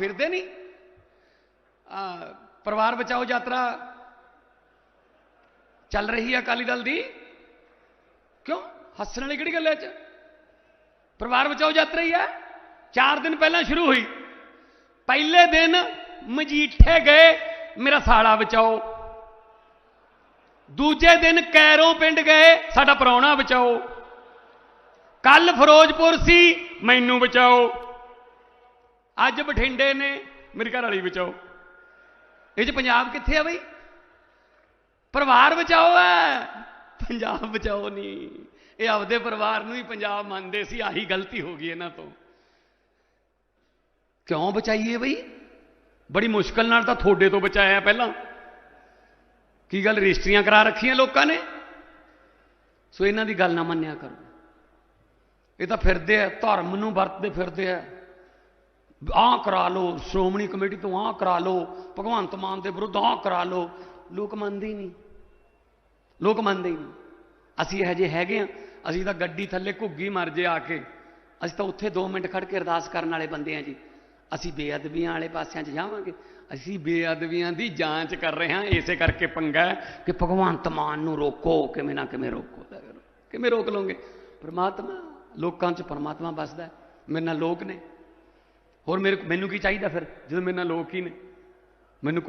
ਫਿਰਦੇ ਨਹੀਂ ਆ, ਪਰਿਵਾਰ ਬਚਾਓ ਯਾਤਰਾ ਚੱਲ ਰਹੀ ਹੈ ਅਕਾਲੀ ਦਲ ਦੀ। ਕਿਉਂ? ਹੱਸਣ ਵਾਲੀ ਕਿਹੜੀ ਗੱਲ ਹੈ ਚ? ਪਰਿਵਾਰ ਬਚਾਓ ਯਾਤਰਾ ਹੀ ਹੈ। 4 ਦਿਨ ਪਹਿਲਾਂ ਸ਼ੁਰੂ ਹੋਈ। ਪਹਿਲੇ ਦਿਨ ਮਜੀਠੇ ਗਏ, ਮੇਰਾ ਸਾਲਾ ਬਚਾਓ। ਦੂਜੇ ਦਿਨ ਕੈਰੋਂ ਪਿੰਡ ਗਏ, ਸਾਡਾ ਪ੍ਰਾਹੁਣਾ ਬਚਾਓ। ਕੱਲ ਫਿਰੋਜ਼ਪੁਰ ਸੀ, ਮੈਨੂੰ ਬਚਾਓ। ਅੱਜ ਬਠਿੰਡੇ ਨੇ ਮੇਰੇ ਘਰ ਵਾਲੀ ਬਚਾਓ। ਇਹ ਚ ਪੰਜਾਬ ਕਿੱਥੇ ਆ ਬਈ? ਪਰਿਵਾਰ ਬਚਾਓ ਹੈ। ਪੰਜਾਬ ਬਚਾਓ ਨਹੀਂ। ਇਹ ਆਪਦੇ ਪਰਿਵਾਰ ਨੂੰ ਹੀ ਪੰਜਾਬ ਮੰਨਦੇ ਸੀ, ਆਹੀ ਗਲਤੀ ਹੋ ਗਈ ਇਹਨਾਂ ਤੋਂ। ਕਿਉਂ ਬਚਾਈਏ ਬਈ? ਬੜੀ ਮੁਸ਼ਕਲ ਨਾਲ ਤਾਂ ਤੁਹਾਡੇ ਤੋਂ ਬਚਾਇਆ ਪਹਿਲਾਂ। ਕੀ ਗੱਲ ਰਜਿਸਟਰੀਆਂ ਕਰਾ ਰੱਖੀਆਂ ਲੋਕਾਂ ਨੇ? ਸੋ ਇਹਨਾਂ ਦੀ ਗੱਲ ਨਾ ਮੰਨਿਆ ਕਰੋ। ਇਹ ਤਾਂ ਫਿਰਦੇ ਆ, ਧਰਮ ਨੂੰ ਵਰਤਦੇ ਫਿਰਦੇ ਆ। ਆਹ ਕਰਾ ਲਓ, ਸ਼੍ਰੋਮਣੀ ਕਮੇਟੀ ਤੋਂ ਆਹ ਕਰਾ ਲਓ, ਭਗਵੰਤ ਮਾਨ ਦੇ ਵਿਰੁੱਧ ਆਹ ਕਰਾ ਲਓ। ਲੋਕ ਮੰਨਦੇ ਹੀ ਨਹੀਂ। ਲੋਕ ਮੰਨਦੇ ਹੀ ਨਹੀਂ। ਅਸੀਂ ਇਹ ਜਿਹੇ ਹੈਗੇ ਆ ਅਸੀਂ ਤਾਂ ਗੱਡੀ ਥੱਲੇ ਘੁੱਗੀ ਮਰ ਜੇ ਆ ਕੇ। ਅਸੀਂ ਤਾਂ ਉੱਥੇ 2 ਮਿੰਟ ਖੜ ਕੇ ਅਰਦਾਸ ਕਰਨ ਵਾਲੇ ਬੰਦੇ ਆ ਜੀ। ਅਸੀਂ ਬੇਅਦਬੀਆਂ ਵਾਲੇ ਪਾਸਿਆਂ 'ਚ ਜਾਵਾਂਗੇ। ਅਸੀਂ ਬੇਅਦਬੀਆਂ ਦੀ ਜਾਂਚ ਕਰ ਰਹੇ ਹਾਂ। ਇਸੇ ਕਰਕੇ ਪੰਗਾ ਕਿ ਭਗਵੰਤ ਮਾਨ ਨੂੰ ਰੋਕੋ, ਕਿਵੇਂ ਨਾ ਕਿਵੇਂ ਰੋਕੋ। ਕਿਵੇਂ ਰੋਕ ਲਓਗੇ? ਪ੍ਰਮਾਤਮਾ, ਲੋਕਾਂ 'ਚ ਪਰਮਾਤਮਾ ਵੱਸਦਾ ਮੇਰੇ ਨਾਲ ਲੋਕ ਨੇ। ਹੋਰ ਮੇਰੇ ਮੈਨੂੰ ਕੀ ਚਾਹੀਦਾ ਫਿਰ? ਜਦੋਂ ਮੇਰੇ ਨਾਲ ਲੋਕ ਹੀ ਨੇ। ਮੈਨੂੰ